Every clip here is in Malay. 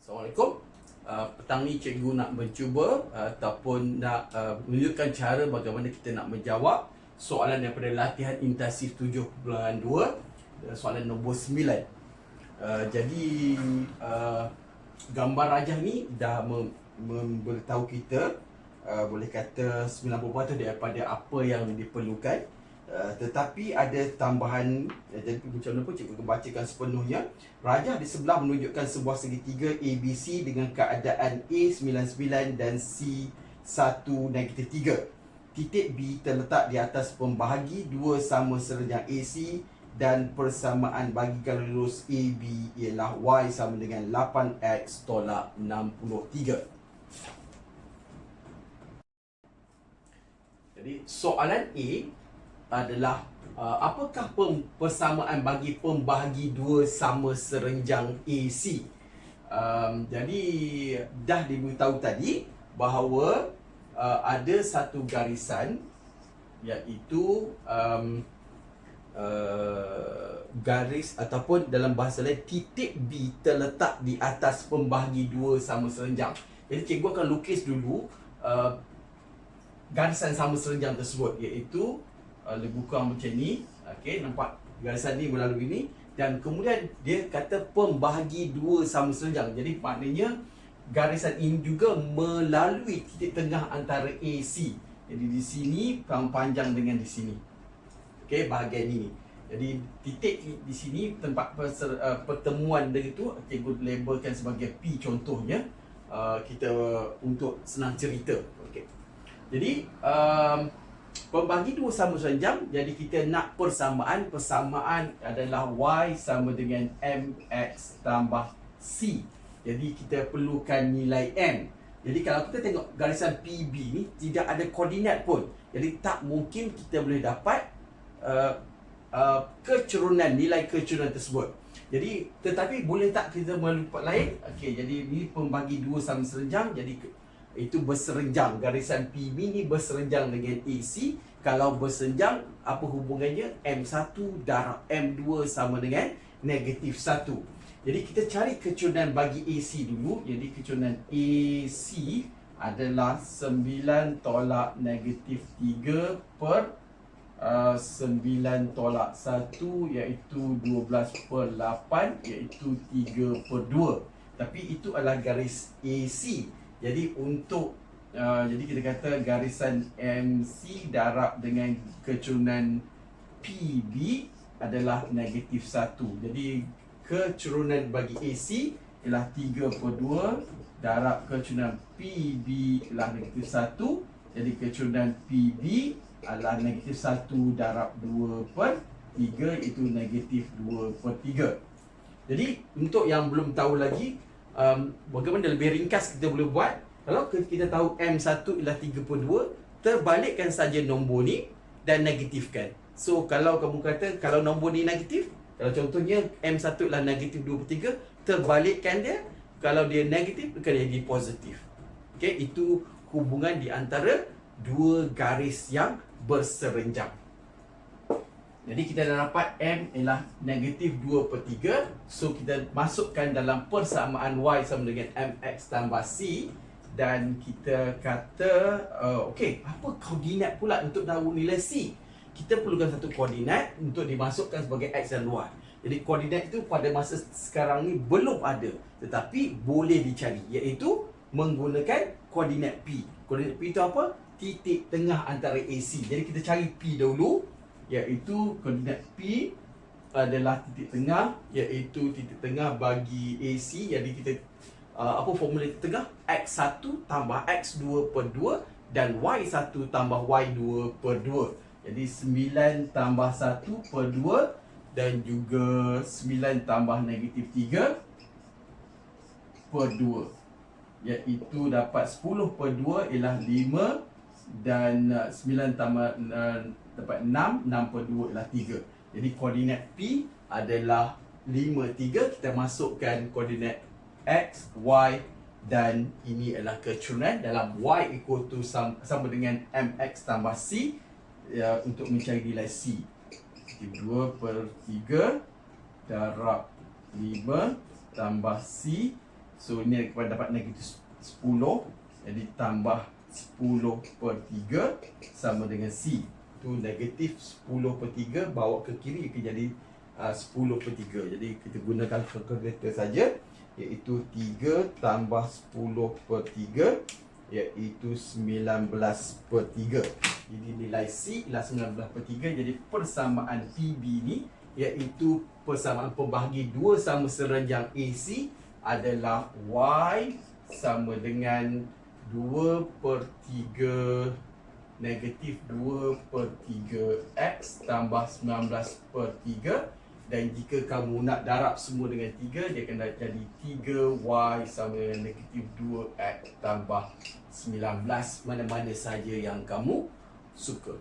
Assalamualaikum. Uh, petang ni cikgu nak mencuba uh, ataupun nak uh, menunjukkan cara bagaimana kita nak menjawab soalan daripada latihan intensif 7.2 uh, soalan nombor 9. Uh, jadi uh, gambar rajah ni dah mem- memberitahu kita uh, boleh kata 90% daripada apa yang diperlukan Uh, tetapi ada tambahan uh, jadi macam mana pun cikgu akan bacakan sepenuhnya. Rajah di sebelah menunjukkan sebuah segitiga ABC dengan keadaan A99 dan C1 negatif 3 titik B terletak di atas pembahagi dua sama serenjang AC dan persamaan bagikan lurus AB ialah Y sama dengan 8X tolak 63 Jadi soalan A adalah uh, apakah persamaan bagi pembahagi dua sama serenjang AC? Um, jadi dah diberitahu tadi bahawa uh, ada satu garisan iaitu um, uh, garis ataupun dalam bahasa lain titik B terletak di atas pembahagi dua sama serenjang. Jadi cikgu akan lukis dulu uh, garisan sama serenjang tersebut iaitu uh, lebih kurang macam ni okey nampak garisan ni melalui ni dan kemudian dia kata pembahagi dua sama serenjang jadi maknanya garisan ini juga melalui titik tengah antara AC jadi di sini panjang dengan di sini. Okey bahagian ini. Jadi titik di sini tempat perser, uh, pertemuan dia itu cikgu labelkan sebagai P contohnya uh, kita untuk senang cerita. Okey. Jadi um, Pembagi dua sama serenjang Jadi kita nak persamaan Persamaan adalah Y sama dengan MX tambah C Jadi kita perlukan nilai M Jadi kalau kita tengok garisan PB ni Tidak ada koordinat pun Jadi tak mungkin kita boleh dapat uh, uh, Kecerunan, nilai kecerunan tersebut jadi tetapi boleh tak kita tempat lain? Okey, jadi ini pembagi dua sama serenjang. Jadi itu berserenjang garisan PB ni berserenjang dengan AC kalau berserenjang apa hubungannya? M1 darab M2 sama dengan negatif 1 jadi kita cari kecunan bagi AC dulu. Jadi kecunan AC adalah 9 tolak negatif 3 per uh, 9 tolak 1 iaitu 12 per 8 iaitu 3 per 2 tapi itu adalah garis AC jadi untuk uh, jadi kita kata garisan MC darab dengan kecurunan PB adalah negatif 1. Jadi kecurunan bagi AC ialah 3 per 2 darab kecurunan PB ialah negatif 1. Jadi kecurunan PB adalah negatif 1 darab 2 per 3 itu negatif 2 per 3. Jadi untuk yang belum tahu lagi um, bagaimana lebih ringkas kita boleh buat? Kalau kita tahu M1 ialah 3 per 2 terbalikkan saja nombor ni dan negatifkan. So kalau kamu kata kalau nombor ni negatif kalau contohnya M1 ialah negatif 2 per 3 terbalikkan dia. Kalau dia negatif akan jadi positif. Okay? itu hubungan di antara dua garis yang berserenjang jadi kita dah dapat M ialah negatif 2 per 3 So kita masukkan dalam persamaan Y sama dengan MX tambah C. Dan kita kata uh, Okay, apa koordinat pula untuk tahu nilai C? Kita perlukan satu koordinat untuk dimasukkan sebagai X dan Y. Jadi koordinat itu pada masa sekarang ni belum ada. Tetapi boleh dicari Iaitu menggunakan koordinat P. Koordinat P itu apa? Titik tengah antara AC Jadi kita cari P dahulu iaitu koordinat P adalah titik tengah iaitu titik tengah bagi AC jadi kita uh, apa formula titik tengah? X1 tambah X2 per 2 dan Y1 tambah Y2 per 2 jadi 9 tambah 1 per 2 dan juga 9 tambah negatif 3 per 2 iaitu dapat 10 per 2 ialah 5 dan uh, 9 tambah uh, dapat 6 6 per 2 ialah 3 jadi koordinat P adalah 5 3 kita masukkan koordinat X Y dan ini adalah kecurunan dalam Y equal to sama, sama dengan MX tambah C ya, untuk mencari nilai C. Jadi 2 per 3 darab 5 tambah C. So ini akan dapat negatif 10 Jadi tambah 10 per 3 Sama dengan C. Itu negatif 10 per 3 Bawa ke kiri akan jadi uh, 10 per 3 Jadi kita gunakan calculator saja Iaitu 3 tambah 10 per 3 Iaitu 19 per 3 Jadi nilai C ialah 19 per 3 Jadi persamaan PB ni Iaitu persamaan pembahagi dua sama serenjang AC adalah Y sama dengan 2 per 3 negatif 2 per 3 X tambah 19 per 3 dan jika kamu nak darab semua dengan 3 dia akan jadi 3Y sama dengan negatif 2X tambah 19 mana-mana saja yang kamu suka.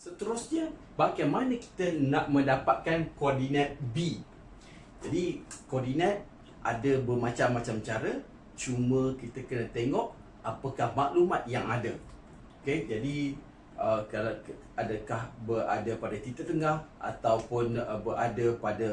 Seterusnya, bagaimana kita nak mendapatkan koordinat B? Jadi, koordinat ada bermacam-macam cara. Cuma kita kena tengok apakah maklumat yang ada. Okey, jadi uh, kalau adakah berada pada titik tengah ataupun uh, berada pada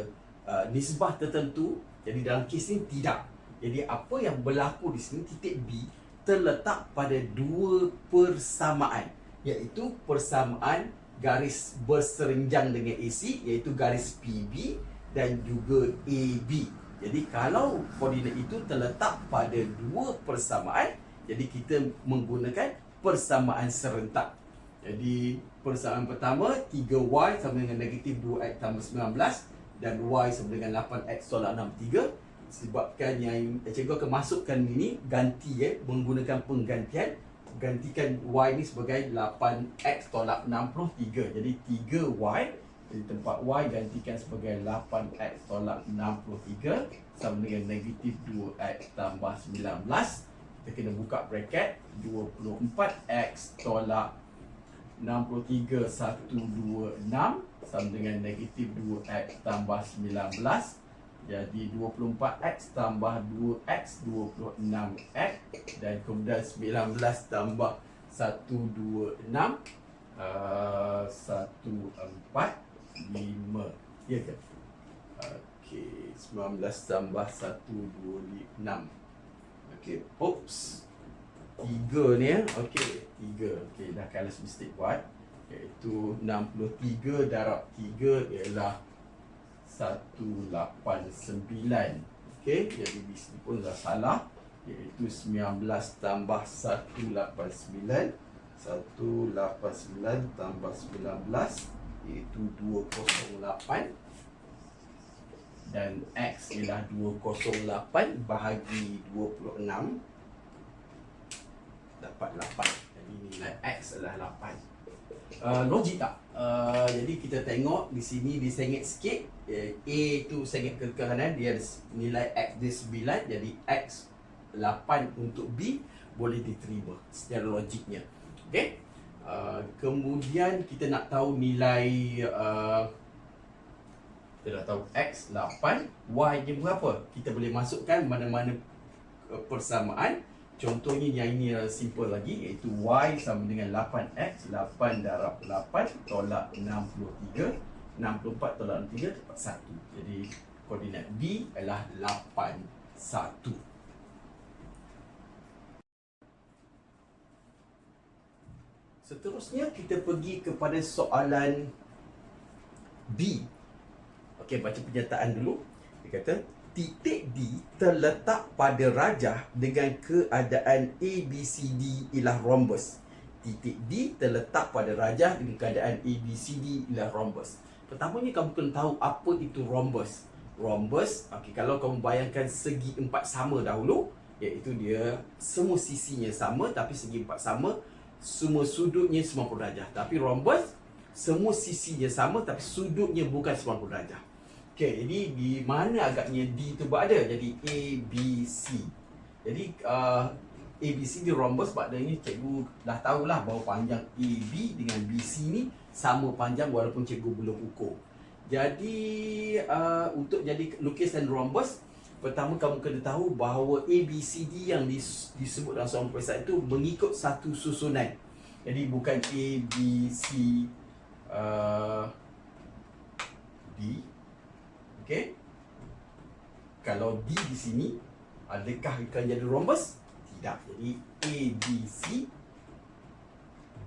uh, nisbah tertentu. Jadi dalam kes ini tidak. Jadi apa yang berlaku di sini titik B terletak pada dua persamaan iaitu persamaan garis berserenjang dengan AC iaitu garis PB dan juga AB. Jadi kalau koordinat itu terletak pada dua persamaan, jadi kita menggunakan persamaan serentak. Jadi persamaan pertama 3y sama dengan negatif 2x tambah 19 dan y sama dengan 8x tolak 63 sebabkan yang cikgu akan masukkan ini ganti eh menggunakan penggantian gantikan y ni sebagai 8x tolak 63 jadi 3y di tempat y gantikan sebagai 8x tolak 63 sama dengan negatif 2x tambah 19 kita kena buka bracket. 24x tolak 63 126 sama dengan negatif 2x tambah 19 jadi 24x tambah 2x 26x dan kemudian 19 tambah 126 uh, 14 5 ya ke? Okey, 19 tambah 126. Okey, oops. 3 ni ya. Okey, 3. Okey, dah careless mistake buat. Iaitu 63 darab 3 ialah 189. Okey, jadi di sini pun dah salah. Iaitu 19 tambah 189. 189 tambah 19 iaitu 208 dan X ialah 208 bahagi 26 dapat 8 jadi nilai X adalah 8 Uh, logik tak? Uh, jadi kita tengok di sini disengit sikit. Uh, A tu sengit ke kanan dia nilai X dia 9 jadi X 8 untuk B boleh diterima secara logiknya. Okay Uh, kemudian kita nak tahu nilai uh, kita dah tahu x 8 y ni berapa? Kita boleh masukkan mana-mana uh, persamaan. Contohnya yang ini uh, simple lagi iaitu y sama dengan 8x 8 darab 8 tolak 63 64 tolak 63 dapat 1 jadi koordinat b adalah 8 1 Seterusnya kita pergi kepada soalan B. Okey, baca pernyataan dulu. Dia kata, titik D terletak pada rajah dengan keadaan ABCD ialah rhombus. Titik D terletak pada rajah dengan keadaan ABCD ialah rhombus. Pertamanya kamu kena tahu apa itu rhombus. Rhombus, okey, kalau kamu bayangkan segi empat sama dahulu, iaitu dia semua sisinya sama tapi segi empat sama, semua sudutnya 90 darjah. Tapi rhombus semua sisinya sama tapi sudutnya bukan 90 darjah. Okey, jadi di mana agaknya D itu berada? Jadi A B C. Jadi uh, A B C di rhombus maknanya cikgu dah tahulah bahawa panjang A B dengan B C ni sama panjang walaupun cikgu belum ukur. Jadi uh, untuk jadi lukisan rhombus Pertama kamu kena tahu bahawa ABCD yang disebut dalam soalan peperiksaan itu mengikut satu susunan. Jadi bukan A, B, C, uh, D. Okey. Kalau D di sini adakah akan jadi rhombus? Tidak. Jadi A B C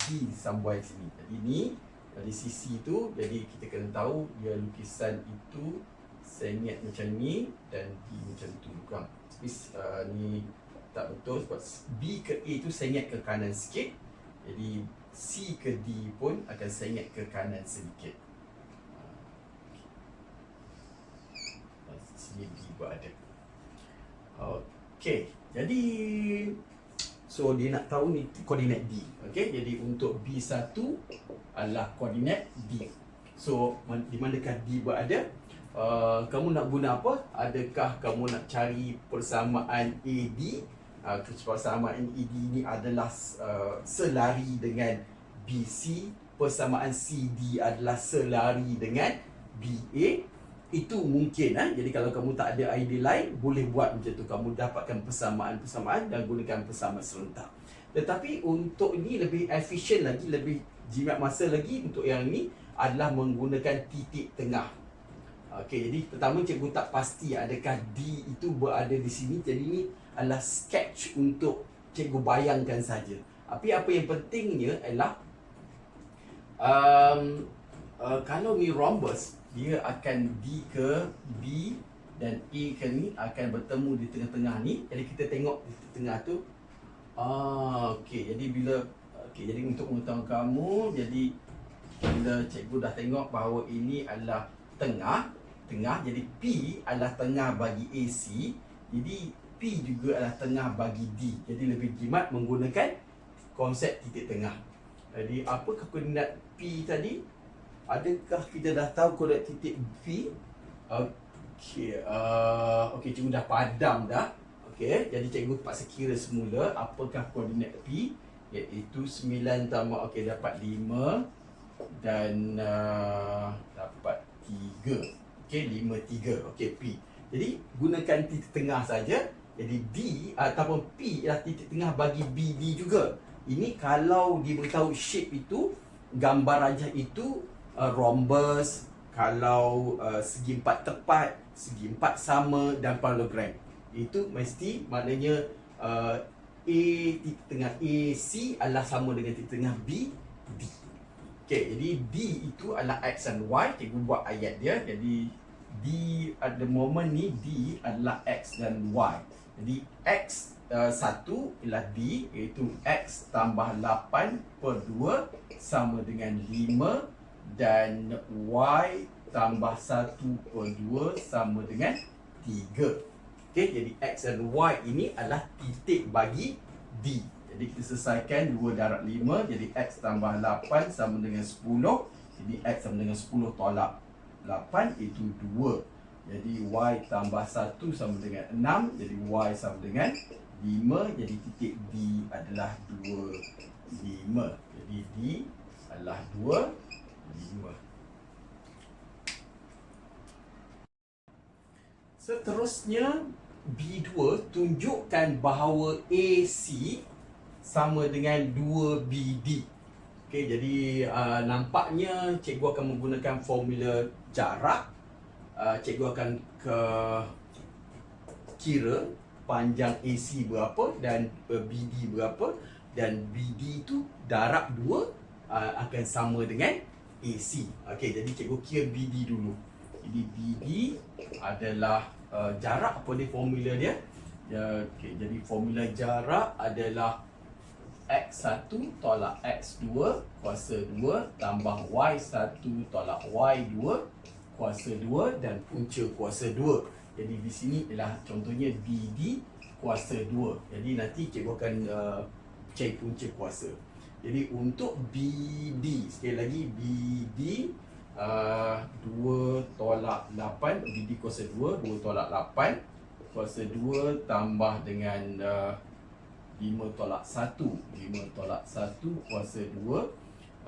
D di sini. Jadi ni dari sisi tu jadi kita kena tahu dia lukisan itu sengit macam ni dan D macam tu juga. Tapi uh, ni tak betul sebab B ke A tu sengit ke kanan sikit. Jadi C ke D pun akan sengit ke kanan sedikit. Uh, sini D berada. Okey. Jadi So dia nak tahu ni koordinat D. Okey, jadi untuk B1 adalah koordinat D. So di manakah D berada? Uh, kamu nak guna apa? Adakah kamu nak cari persamaan AD? Uh, persamaan AD ni adalah uh, selari dengan BC. Persamaan CD adalah selari dengan BA itu mungkin eh? jadi kalau kamu tak ada idea lain boleh buat macam tu kamu dapatkan persamaan-persamaan dan gunakan persamaan serentak tetapi untuk ini lebih efisien lagi lebih jimat masa lagi untuk yang ini adalah menggunakan titik tengah Okey, jadi pertama cikgu tak pasti adakah D itu berada di sini jadi ini adalah sketch untuk cikgu bayangkan saja tapi apa yang pentingnya adalah um, uh, kalau ni rhombus dia akan D ke B dan A ke ni akan bertemu di tengah-tengah ni. Jadi kita tengok di tengah tu. Ah, okey. Jadi bila okey, jadi untuk pengetahuan kamu, jadi bila cikgu dah tengok bahawa ini adalah tengah, tengah. Jadi P adalah tengah bagi AC. Jadi P juga adalah tengah bagi D. Jadi lebih jimat menggunakan konsep titik tengah. Jadi apakah koordinat P tadi? Adakah kita dah tahu kodak titik V? Okey, uh, okey cikgu dah padam dah. Okey, jadi cikgu terpaksa kira semula apakah koordinat P iaitu 9 tambah okey dapat 5 dan uh, dapat 3. Okey, 5 3. Okey, P. Jadi gunakan titik tengah saja. Jadi D ataupun P ialah titik tengah bagi BD juga. Ini kalau diberitahu shape itu gambar rajah itu uh, rhombus, kalau uh, segi empat tepat, segi empat sama dan parallelogram. Itu mesti maknanya uh, A titik tengah AC adalah sama dengan titik tengah B D. Okey, jadi D itu adalah X dan Y. Cikgu buat ayat dia. Jadi D at the moment ni D adalah X dan Y. Jadi X uh, satu ialah D iaitu X tambah 8 per 2 sama dengan 5 dan Y tambah 1 per 2 sama dengan 3 Okey, jadi X dan Y ini adalah titik bagi D Jadi kita selesaikan 2 darab 5 Jadi X tambah 8 sama dengan 10 Jadi X sama dengan 10 tolak 8 itu 2 Jadi Y tambah 1 sama dengan 6 Jadi Y sama dengan 5 Jadi titik D adalah 2 5 Jadi D adalah 2 Seterusnya B2 tunjukkan bahawa AC sama dengan 2BD. Okey, jadi uh, nampaknya cikgu akan menggunakan formula jarak. Uh, cikgu akan ke kira panjang AC berapa dan BD berapa dan BD itu darab 2 uh, akan sama dengan AC. Okey, jadi cikgu kira BD dulu. Jadi BD adalah uh, jarak apa dia formula dia? Ya, okey, jadi formula jarak adalah X1 tolak X2 kuasa 2 tambah Y1 tolak Y2 kuasa 2 dan punca kuasa 2. Jadi di sini ialah contohnya BD kuasa 2. Jadi nanti cikgu akan uh, cari punca kuasa. Jadi untuk BD Sekali lagi BD uh, 2 tolak 8 BD kuasa 2 2 tolak 8 Kuasa 2 tambah dengan uh, 5 tolak 1 5 tolak 1 kuasa 2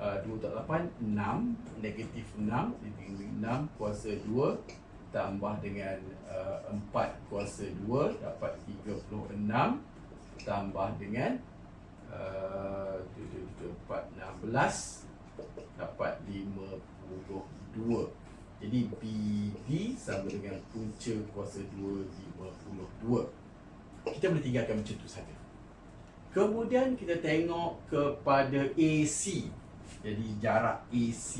uh, 2 tolak 8 6 Negatif 6 Jadi 6 kuasa 2 Tambah dengan uh, 4 kuasa 2 Dapat 36 Tambah dengan uh, 7, 4, 16 Dapat 52 Jadi BD sama dengan punca kuasa 2 52. Kita boleh tinggalkan macam tu saja. Kemudian kita tengok kepada AC. Jadi jarak AC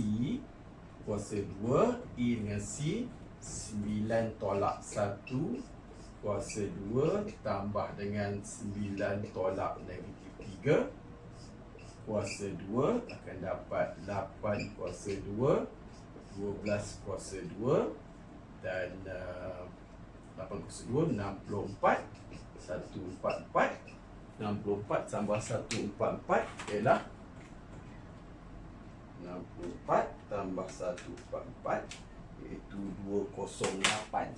kuasa 2 A dengan C 9 tolak 1 kuasa 2 tambah dengan 9 tolak negatif 3 kuasa 2 akan dapat 8 kuasa 2 12 kuasa 2 dan uh, 8 kuasa 2 64 144 64 tambah 144 ialah 64 tambah 144 iaitu 208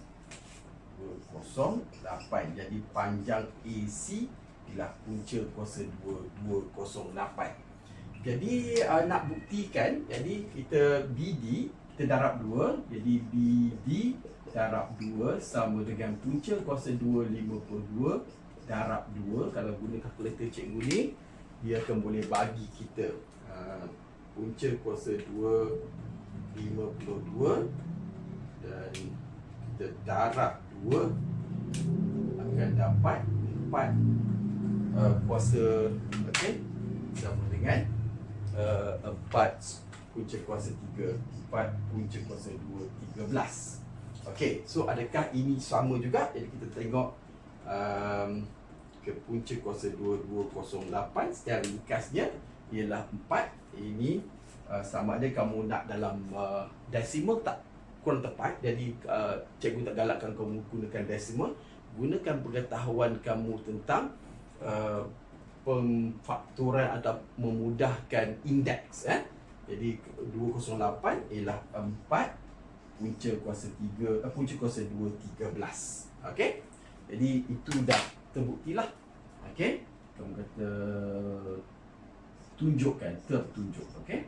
208 jadi panjang AC ialah punca kuasa 2 208 jadi uh, nak buktikan jadi kita BD kita darab 2 jadi BD darab 2 sama dengan punca kuasa 2 52 darab 2 kalau guna kalkulator cikgu ni dia akan boleh bagi kita uh, punca kuasa 2 52 dan kita darab 2 akan dapat 4 uh, kuasa okey? Sama dengan uh, 4 punca kuasa 3 4 punca kuasa 2 13 okey so adakah ini sama juga? Jadi kita tengok um, ke punca kuasa 2208 secara ringkasnya ialah 4 ini uh, sama ada kamu nak dalam uh, decimal tak kurang tepat. Jadi uh, cikgu tak galakkan kamu gunakan decimal. Gunakan pengetahuan kamu tentang uh, pemfakturan atau memudahkan indeks eh. Jadi 208 ialah 4 punca kuasa 3 uh, punca kuasa 2 13 okey jadi itu dah terbuktilah okey? Kamu kata tunjukkan tertunjuk okey?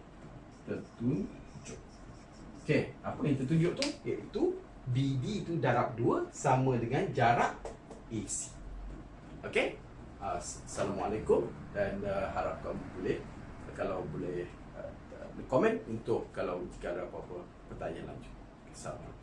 Tertunjuk. Okey apa yang tertunjuk tu? Iaitu BD itu darab 2 sama dengan jarak AC okey? Uh, assalamualaikum dan uh, harap kamu boleh kalau boleh uh, komen untuk kalau jika ada apa-apa pertanyaan lanjut. Assalamualaikum